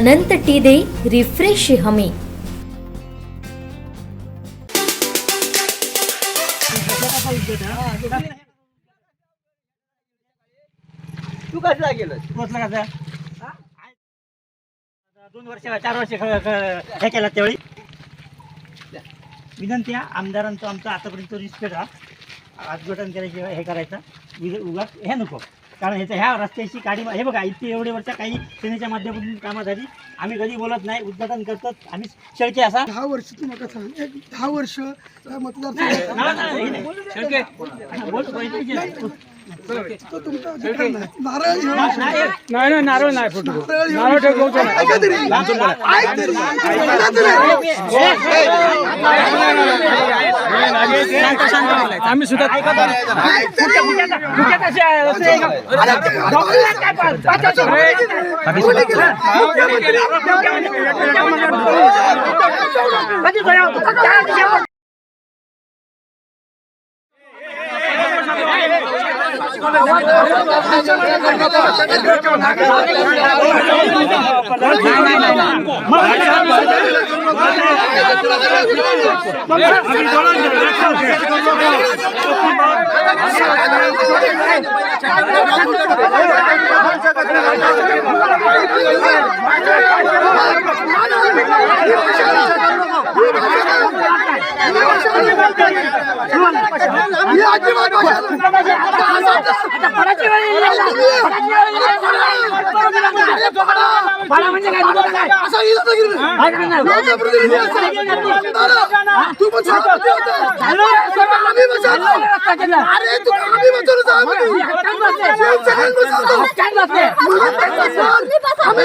अनंत T दे refresh हमी. तू कसला गेलं पोचला का दोन वर्ष चार वर्ष ख- ख- हे केलं त्यावेळी? विनंती आहे आमदारांचं आमचं आतापर्यंत रिस्पेक्ट हा. आजगोटन करायची हे करायचं. उगाच हे नको. कारण ह्याच्या ह्या रस्त्याची काडी हे बघा इतके एवढे वर्ष काही सेनेच्या माध्यमातून कामं झाली आम्ही कधी बोलत नाही उद्घाटन करतात आम्ही शेळके असा. दहा वर्ष तू नका सांग. एक दहा वर्ष मतदार तो तुमका नारळ नाही नाही नारळ नाही फुटू नारळ ठेवतो आम्ही सुद्धा कसे মানুষ আরে তুমি আমি বাঁচানো চাই আমি আমি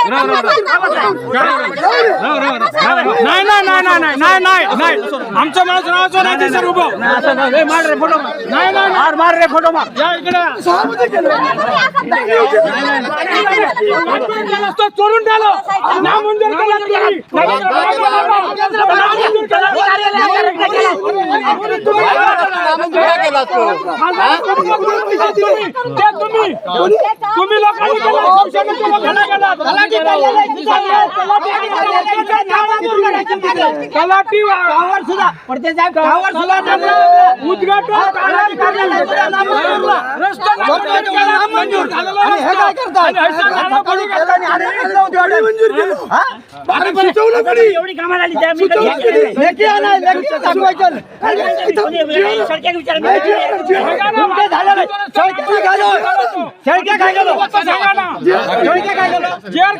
नाही नाही नाही नाही नाही नाही नाही माणूस नावाचं नाही तिसर उभं मार रे फोटो नाही नाही मार मार रे फोटो मार इकडे चोरून झालो नामंजूर केला तुम्ही लोकांनी केला तलाठी गावावर सुद्धा पडते साहेब गावावर सुद्धा उद्घाटन मंजूर आणि हे काय करताय सकाळी केलं आणि आम्ही म्हणलं होतं, एवढे मंजूर केलं. हा? अरे पण सुचवलं कोणी? एवढी कामाला आली त्या मी सुचवलं कधी- कोणी? लेकी आणा, लेकीला दाखवायचं. अरे इथं जेवण- सरक्या विचारा. नाही जेवण- जेवण. तुमचं झालं नाही. शेळक्या काय गेलो? शेळक्या काय गेलो? शेळक्या काय गेलो? जेअर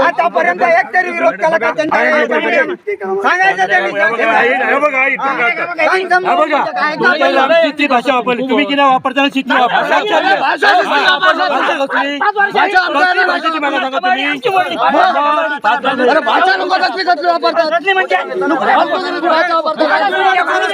आतापर्यंत एक तरी विरोध केला का सांगायचं त्यांनी भाषा वापरली. तुम्ही किती वापरताना शिकली वापरता भाषा कसली? कसली कसली? कसली म्हणजे? वापरतात.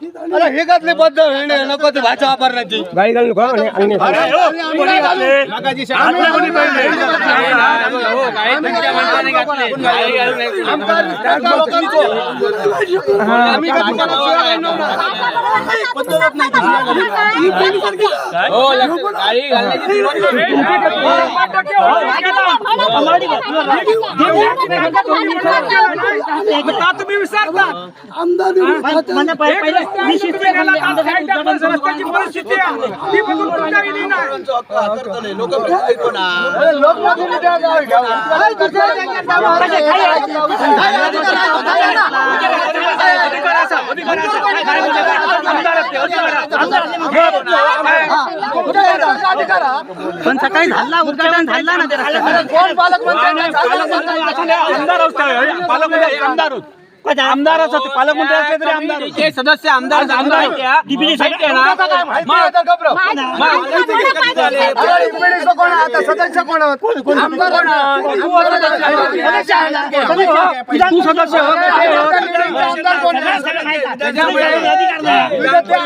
अरे हे कसली पद्धत आहे? नको ती भाषा वापरण्याची तुम्ही गेला म्हणजे का? आमदार पण रस्त्याची परिस्थिती आहे. ती बघून तुमच्या गेली नाही. पण सकाळी झाला उद्घाटन झाला ना ते रस्त्याचं. कोण पालकमंत्री आमदार असं पालकमंत्री असले तरी आमदार सदस्य आमदार आमदार सदस्य कोण? आमदार? तू सदस्य हो.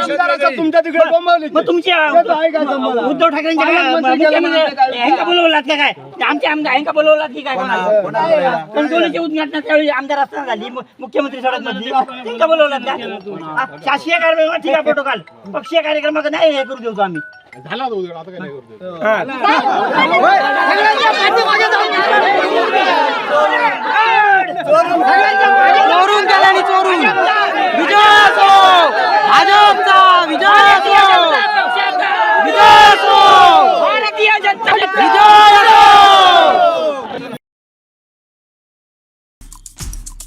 आमदार तुमच्या तिकडे तुमच्या उद्धव ठाकरेंच्या बोलवलात का काय आमचे आमदार ह्यांका बोलवलात की काय कोणाला? कणकवलीची उद्घाटना त्यावेळी आमदार असताना झाली. मुख्यमंत्री सडक मधली त्यांका बोलवलात का? शासकीय कार्यक्रम ठीक आहे प्रोटोकॉल पक्षीय कार्यक्रमात नाही हे करू देऊ आम्ही? चोरून